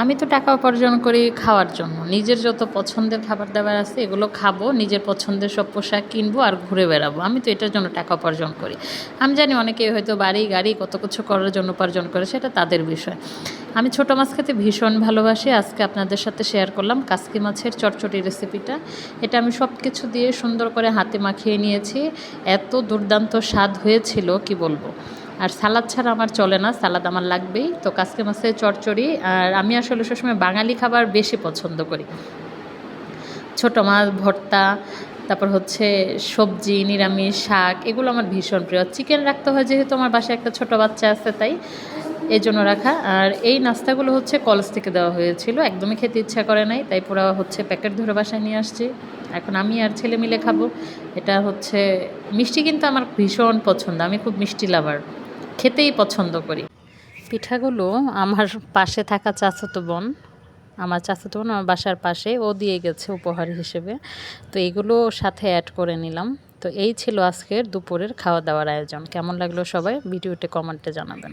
আমি তো টাকা উপার্জন করি খাওয়ার জন্য। নিজের যত পছন্দের খাবার দাবার আছে, এগুলো খাব, নিজের পছন্দের সব পোশাক কিনবো আর ঘুরে বেড়াবো। আমি তো এটার জন্য টাকা উপার্জন করি। আমি জানি অনেকে হয়তো বাড়ি, গাড়ি কত কিছু করার জন্য উপার্জন করে, সেটা তাদের বিষয়। আমি ছোটো মাছ খেতে ভীষণ ভালোবাসি। আজকে আপনাদের সাথে শেয়ার করলাম কাসকি মাছের চটচটি রেসিপিটা এটা আমি সব কিছু দিয়ে সুন্দর করে হাতে মাখিয়ে নিয়েছি। এত দুর্দান্ত স্বাদ হয়েছিল, কি বলব? আর সালাদ ছাড়া আমার চলে না, সালাদ আমার লাগবেই। তো কাসকে মাছের চড়চড়ি আর আমি আসলে সবসময় বাঙালি খাবার বেশি পছন্দ করি। ছোটো মাছ, ভর্তা, তারপর হচ্ছে সবজি, নিরামিষ, শাক, এগুলো আমার ভীষণ প্রিয়। চিকেন রাখতে হয় যেহেতু আমার বাসায় একটা ছোট বাচ্চা আছে তাই এই জন্য রাখা। আর এই নাস্তাগুলো হচ্ছে কলেজ থেকে দেওয়া হয়েছিল, একদমই খেতে ইচ্ছা করে নাই, তাই পুরো হচ্ছে প্যাকেট ধরে বাসায় নিয়ে আসছি। এখন আমি আর ছেলে মিলে খাব, এটা হচ্ছে, মিষ্টি কিন্তু আমার ভীষণ পছন্দ, আমি খুব মিষ্টি লাভার। খেতেই পছন্দ করি। পিঠাগুলো আমার পাশে থাকা চাচাতো বোন, আমার চাচাতো বোন আমার বাসার পাশে, ও দিয়ে গেছে উপহার হিসেবে। তো এগুলো সাথে অ্যাড করে নিলাম। তো এই ছিল আজকের দুপুরের খাওয়া দাওয়ার আয়োজন। কেমন লাগল সবাই? ভিডিওতে কমেন্টে জানাবেন।